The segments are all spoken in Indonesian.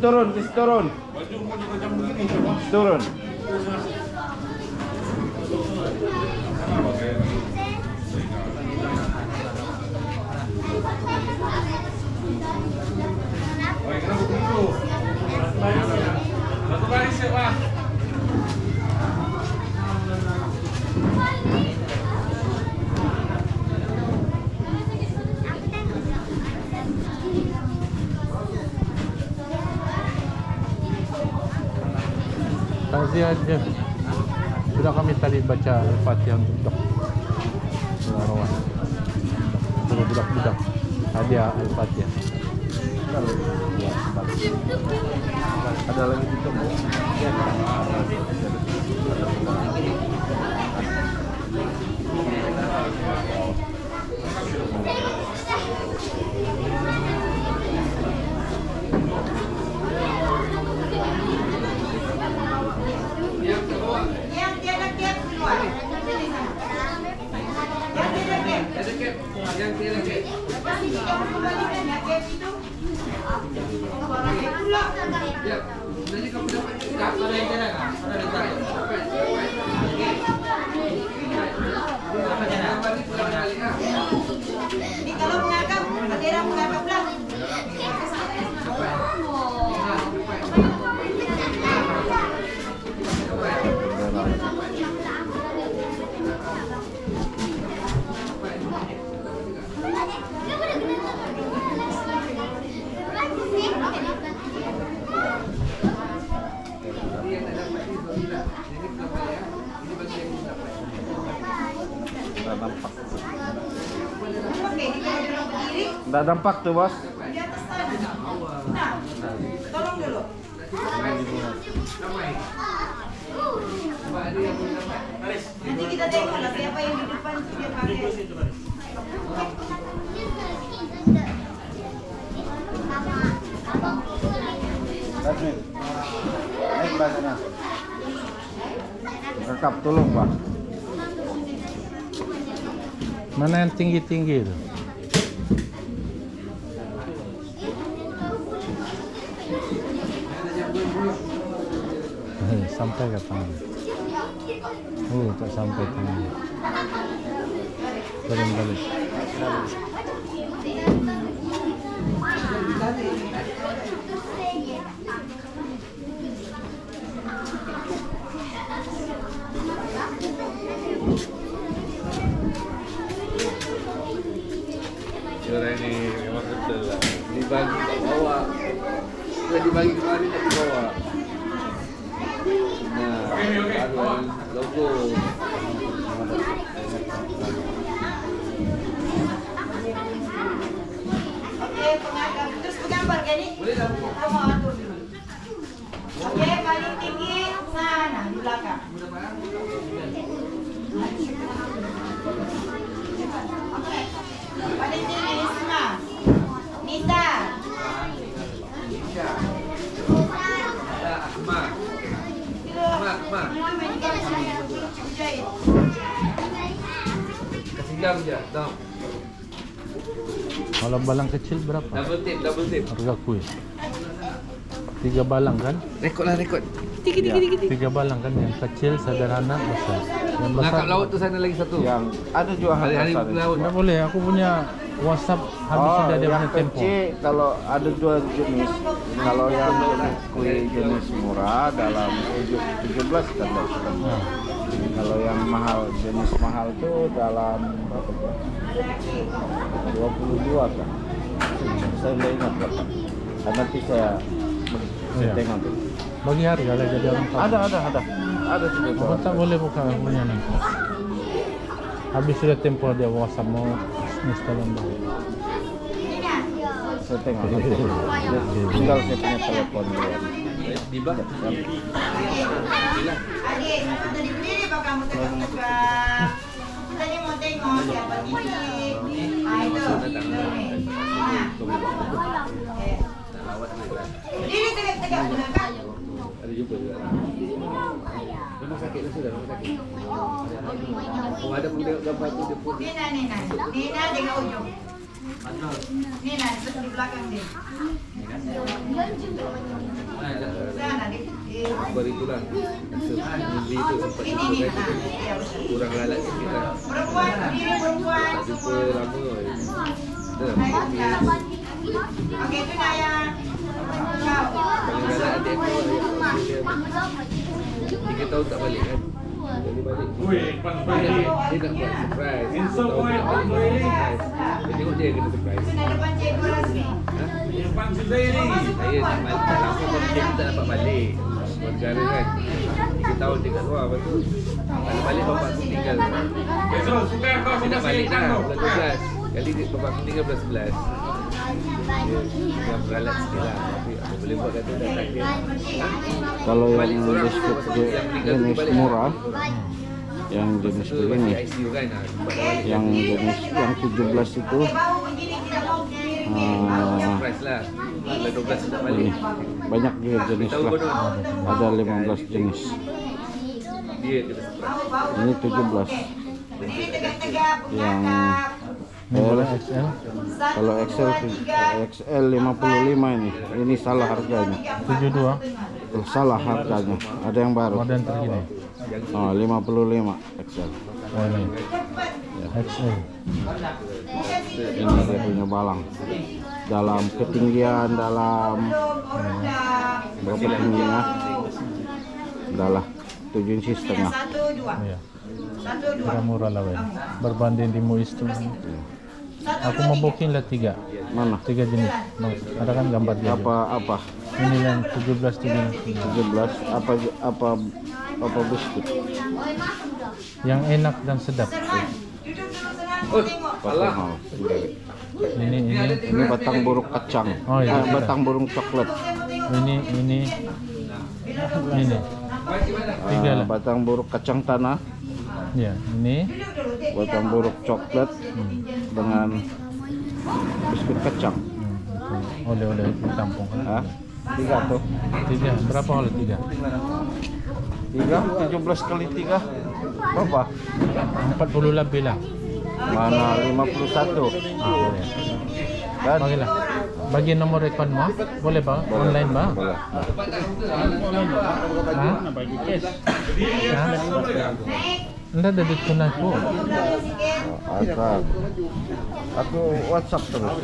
Turun, turun. Miss Turon, Miss Turon. Miss Turon. Aja. Sudah kami tadi baca Al-Fatihah untuk dok. Suruh budak-budak. Hadiah Al-Fatihah. Ada lagi itu Bu. Yang tiada tiap keluar. Yang tiada tiap. Ada kek. Yang kira kek. Lepas ini kamu kembalikan ya tiap itu. Pula. Ya. Nanti kamu dapat tidak ada yang kira kan? Ada Nggak berdiri Nggak nampak tuh bos. di atas sana. Nah, tolong dulu. Nanti kita tengok lah siapa yang di depan itu dia pakai. Admin. Naik mbak sana. Rekap tolong pak. Mana yang tinggi-tinggi itu? Eh, sampai ke tangan. Oh, tak sampai tangan. Turun Suara ini memang betul lah. Dibagi tak bawa. Sudah dibagi kemarin tak dibawa. Nah, ada logo. Oke, pengagam. Terus bergambar kan ini? Boleh. Kamu atur dulu. Oke, paling tinggi sana di belakang. Oke. Paling tinggi Isma. Nita. Ada Akmal. Akmal, Akmal. Jahit. Kalau balang kecil berapa? Double tip, double tip. Harga kuis. Tiga balang kan? Rekod lah rekod. Tiga balang kan? Yang kecil, sederhana, besar. Yang besar. Ngakak laut tu sana lagi satu. Yang ada juga Hari-hari laut. Tidak boleh, aku punya WhatsApp habis Oh, sudah dia yang punya tempo. kecil kalau ada dua jenis. Kalau yang kue jenis murah dalam 17 kan. Nah, Kalau yang mahal jenis mahal itu dalam berapa Pak? 22 kan. Saya tidak ingat berapa. Ah, Nanti saya Iya. tengok tuh. bagi harga lah jadi orang tahu. Ada ada ada. Ada juga. Oh, tak boleh buka punya nanti. Habis sudah tempo dia WhatsApp mau install lagi. Saya tengok. Tinggal saya punya telepon dia. Di bawah. Adik, tadi berdiri pak kamu tegak-tegak. Tadi mau tengok siapa gigi. Ah itu. Nah. Berdiri tegak-tegak benar kan? Ada jumpa juga. Rumah sakit lah sudah, rumah sakit. Oh, ada pun tengok gambar tu dia pun. Nina, Nina. Nina dengan ujung. Ini nah, di belakang nih. Sana di, di Baru itulah. Negeri itu sempat. Kurang lalat sikit lah. Perempuan, perempuan Tak jumpa semua. lama. Dah. Oke, itu yang kau. Paling galak adik aku lah. Tiga tahun tak balik kan. Jadi balik. Dia nak, buat surprise. Dia tengok dia kena surprise. Itu nah depan cikgu rasmi. Ha? Saya nak balik. Tak lama pun dia tak dapat balik. Negara kan. Tiga tahun dia kat luar. Lepas tu. Kalau balik bapak aku tinggal. Dia nak balik dah. Bulan 12. Kali dia bapak aku tinggal bulan 11. Dia yang beralat. Tapi boleh buat kata. Kalau Balik yang biskuit jenis murah, yang jenis begini, ICU kan. balik. yang jenis yang 17 itu bau begini tidak mau kirim. Surprise lah. Bulan 12 tu tak balik. ini banyak juga jenis lah. Ada 15 jenis. Dia. Ini 17. Berdiri tegak-tegak, Yang boleh XL. kalau XL XL 55 ini. Ini salah harganya. 72 Eh, Salah harganya. Ada yang baru. modern terkini. Oh, 55 XL. Oh ini XL. Ini dia punya balang. Dalam ketinggian, dalam berapa tingginya? Adalah 7 inci setengah. Satu, dua. Satu, dua. Murah-murah lah. Berbanding di Muis tu. Satu, Aku mau booking lah tiga. Mana? Tiga jenis. Ada kan gambar dia. Apa apa? Ini yang 17 tu jenis. 17 apa apa apa biskuit? Yang enak dan sedap. Oh, alah. Ini ini Ini batang buruk kacang. Oh, iya. Eh, batang burung coklat. ini ini ini. Tiga Ah, batang buruk kacang tanah, Ya, ini batang buruk coklat dengan biskuit kacang. hmm, oleh-oleh ditampung. Ah, tiga tuh. Tiga. Berapa oleh tiga? Tiga, 17 kali tiga. Berapa? 40 lebih lah. Mana 51? Ah, boleh. Kan? Bagilah. Bagi nomor rekon mo, boleh ba? Online ba? Boleh. Ha? Ha? Anda ada dito na po. Ada. Aku WhatsApp terus.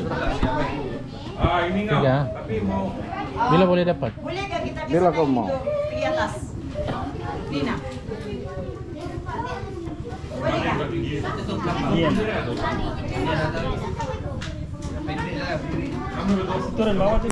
Tiga. Bila boleh dapat? Boleh Bila kau mau? di atas? Dina. Boleh gak? Turun bawah tu.